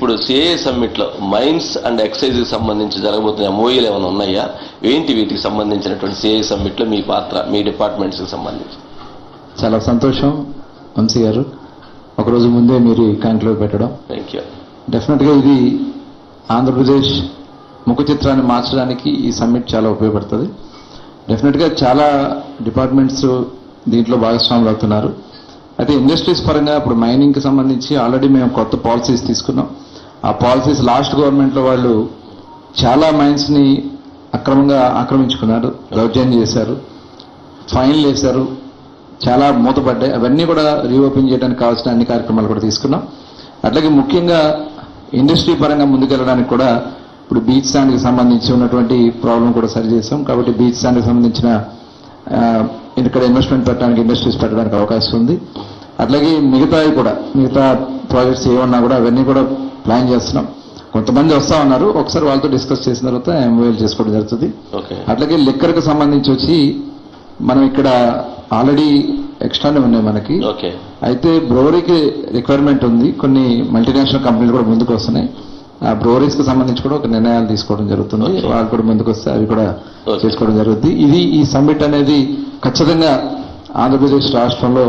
ఇప్పుడు సిఏ సమ్మిట్లో mines and ఎక్సైజ్కి సంబంధించి జరగబోతున్న ఎంఓఈలు ఏమైనా ఉన్నాయా? ఏంటి వీటికి సంబంధించినటువంటి సిఏ సమ్మిట్లో మీ పాత్ర మీ డిపార్ట్మెంట్స్కి సంబంధించి? చాలా సంతోషం వంశీ గారు. ఒకరోజు ముందే మీరు ఈ కాంక్లేవ్ పెట్టడం. థ్యాంక్ యూ డెఫినెట్గా ఇది ఆంధ్రప్రదేశ్ ముఖ చిత్రాన్ని మార్చడానికి ఈ సమ్మిట్ చాలా ఉపయోగపడుతుంది. డెఫినెట్గా చాలా డిపార్ట్మెంట్స్ దీంట్లో భాగస్వాములు అవుతున్నారు. అయితే ఇండస్ట్రీస్ పరంగా ఇప్పుడు మైనింగ్కి సంబంధించి ఆల్రెడీ మేము కొత్త పాలసీస్ తీసుకున్నాం. ఆ పాలసీస్ లాస్ట్ గవర్నమెంట్లో వాళ్ళు చాలా మైన్స్ని అక్రమంగా ఆక్రమించుకున్నారు దౌర్జన్యం చేశారు ఫైన్లు వేశారు చాలా మూతపడ్డాయి. అవన్నీ కూడా రీఓపెన్ చేయడానికి కావాల్సిన అన్ని కార్యక్రమాలు కూడా తీసుకున్నాం. అట్లాగే ముఖ్యంగా ఇండస్ట్రీ పరంగా ముందుకెళ్ళడానికి కూడా ఇప్పుడు బీచ్ స్టాండ్కి సంబంధించి ఉన్నటువంటి ప్రాబ్లం కూడా సరి చేసాం. కాబట్టి బీచ్ స్టాండ్కి సంబంధించిన ఇక్కడ ఇన్వెస్ట్మెంట్ పెట్టడానికి ఇండస్ట్రీస్ పెట్టడానికి అవకాశం ఉంది. అట్లాగే మిగతావి కూడా మిగతా ప్రాజెక్ట్స్ ఏమన్నా కూడా అవన్నీ కూడా ప్లాన్ చేస్తున్నాం. కొంతమంది వస్తా ఉన్నారు. ఒకసారి వాళ్ళతో డిస్కస్ చేసిన తర్వాత ఎంఓఎల్ చేసుకోవడం జరుగుతుంది. అట్లాగే లిక్కర్కి సంబంధించి వచ్చి మనం ఇక్కడ ఆల్రెడీ ఎక్స్ట్రానే ఉన్నాయి మనకి. అయితే బ్రోవరీకి రిక్వైర్మెంట్ ఉంది. కొన్ని మల్టీనేషనల్ కంపెనీలు కూడా ముందుకు వస్తున్నాయి. ఆ బ్రోవరీస్కి సంబంధించి కూడా ఒక నిర్ణయాలు తీసుకోవడం జరుగుతుంది. వాళ్ళు కూడా ముందుకు వస్తే అవి కూడా. చేసుకోవడం జరుగుతుంది. ఇది ఈ సమ్మిట్ అనేది ఖచ్చితంగా ఆంధ్రప్రదేశ్ రాష్ట్రంలో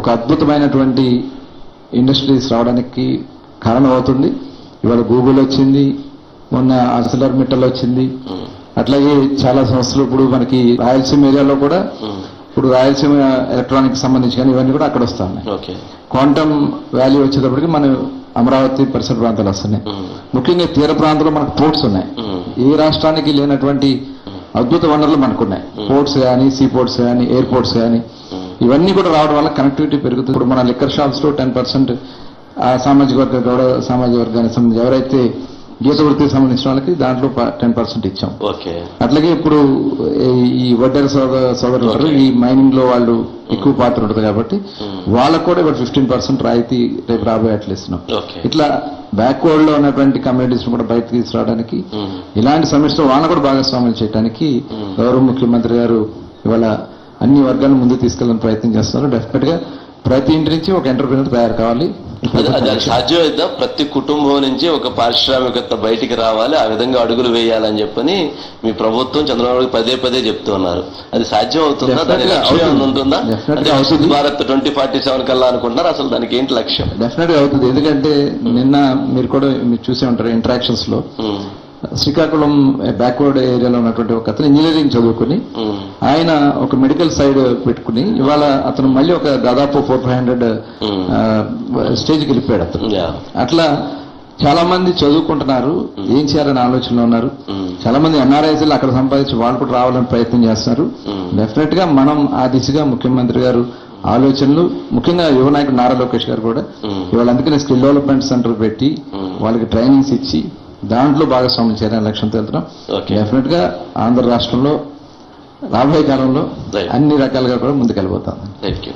ఒక అద్భుతమైనటువంటి ఇండస్ట్రీస్ రావడానికి కారణం అవుతుంది ఇవాళ గూగుల్ వచ్చింది మొన్న అసలర్ మిట్టల్ వచ్చింది. ఉమ్, అట్లాగే చాలా సంస్థలు ఇప్పుడు మనకి రాయలసీమ ఏరియాలో కూడా ఉమ్, ఇప్పుడు రాయలసీమ ఎలక్ట్రానిక్ సంబంధించి కానీ ఇవన్నీ కూడా అక్కడ వస్తా ఉన్నాయి. ఓకే క్వాంటమ్ వాల్యూ వచ్చేటప్పటికి మన అమరావతి పరిసర ప్రాంతాలు వస్తున్నాయి. ఉమ్, ముఖ్యంగా తీర ప్రాంతంలో మనకు పోర్ట్స్ ఉన్నాయి. ఏ రాష్ట్రానికి లేనటువంటి అద్భుత వనరులు మనకున్నాయి. పోర్ట్స్ కానీ సీ పోర్ట్స్ కానీ ఎయిర్పోర్ట్స్ కానీ ఇవన్నీ కూడా రావడం వల్ల కనెక్టివిటీ పెరుగుతుంది. ఇప్పుడు మన లిక్కర్ షాప్స్లో టెన్ పర్సెంట్ ఆ సామాజిక వర్గ గౌడ సామాజిక వర్గానికి సంబంధించి ఎవరైతే గీత వృత్తికి సంబంధించిన వాళ్ళకి దాంట్లో టెన్ పర్సెంట్ ఇచ్చాం. ఓకే. అట్లాగే ఇప్పుడు ఈ- వడ్డెర సోదర సోదరులు ఈ మైనింగ్లో వాళ్ళు ఎక్కువ పాత్ర ఉంటుంది కాబట్టి ఉమ్, వాళ్ళకు కూడా ఇప్పుడు ఫిఫ్టీన్ పర్సెంట్ రాయితీ రేపు రాబోయే అట్లా ఇస్తున్నాం. ఇట్లా బ్యాక్వర్డ్లో ఉన్నటువంటి కమ్యూనిటీస్ కూడా బయటకు తీసుకురావడానికి ఉమ్, ఇలాంటి సమస్యలు వాళ్ళని కూడా భాగస్వామ్యం చేయడానికి Hmm. గౌరవ ముఖ్యమంత్రి గారు ఇవాళ అన్ని వర్గాలను ముందుకు తీసుకెళ్ళని ప్రయత్నం చేస్తున్నారు. డెఫినెట్గా ప్రతి ఇంటి నుంచి ఒక ఎంటర్ప్రినర్ తయారు కావాలి. అది సాధ్యమైద్దా? ప్రతి కుటుంబం నుంచి ఒక పారిశ్రామికత బయటికి రావాలి ఆ విధంగా అడుగులు వేయాలని చెప్పని మీ ప్రభుత్వం చంద్రబాబు పదే పదే చెప్తూ ఉన్నారు. అది సాధ్యం అవుతుందా. దాని లక్ష్యం ఉంటుందా అంటే. Viksit Bharat twenty forty seven కల్లా అనుకుంటున్నారు అసలు దానికి ఏంటి లక్ష్యం? డెఫినెట్గా అవుతుంది. ఎందుకంటే నిన్న మీరు కూడా మీరు చూసే ఉంటారు ఇంటరాక్షన్స్లో. శ్రీకాకుళం బ్యాక్వర్డ్ ఏరియాలో ఉన్నటువంటి ఒక అతను ఇంజనీరింగ్ చదువుకుని ఆయన ఒక మెడికల్ సైడ్ పెట్టుకుని ఇవాళ అతను మళ్ళీ ఒక దాదాపు ఫోర్ ఫైవ్ హండ్రెడ్ స్టేజ్కి వెళ్ళిపోయాడు అతను. అట్లా చాలా మంది చదువుకుంటున్నారు ఏం చేయాలని ఆలోచనలో ఉన్నారు. చాలా మంది ఎన్ఆర్ఐసీలు అక్కడ సంపాదించి వాళ్ళు కూడా రావాలని ప్రయత్నం చేస్తున్నారు. డెఫినెట్గా మనం ఆ దిశగా ముఖ్యమంత్రి గారు ఆలోచనలు ముఖ్యంగా యువ నాయకుడు నారా లోకేష్ గారు కూడా ఇవాళ అందుకనే స్కిల్ డెవలప్మెంట్ సెంటర్ పెట్టి. వాళ్ళకి ట్రైనింగ్స్ ఇచ్చి దాంట్లో భాగస్వామ్యం చేయాలనే లక్ష్యంతో వెళ్తున్నాం డెఫినెట్గా ఆంధ్ర రాష్ట్రంలో రాబోయే కాలంలో. అన్ని రకాలుగా కూడా ముందుకెళ్ళిపోతాం థ్యాంక్ యూ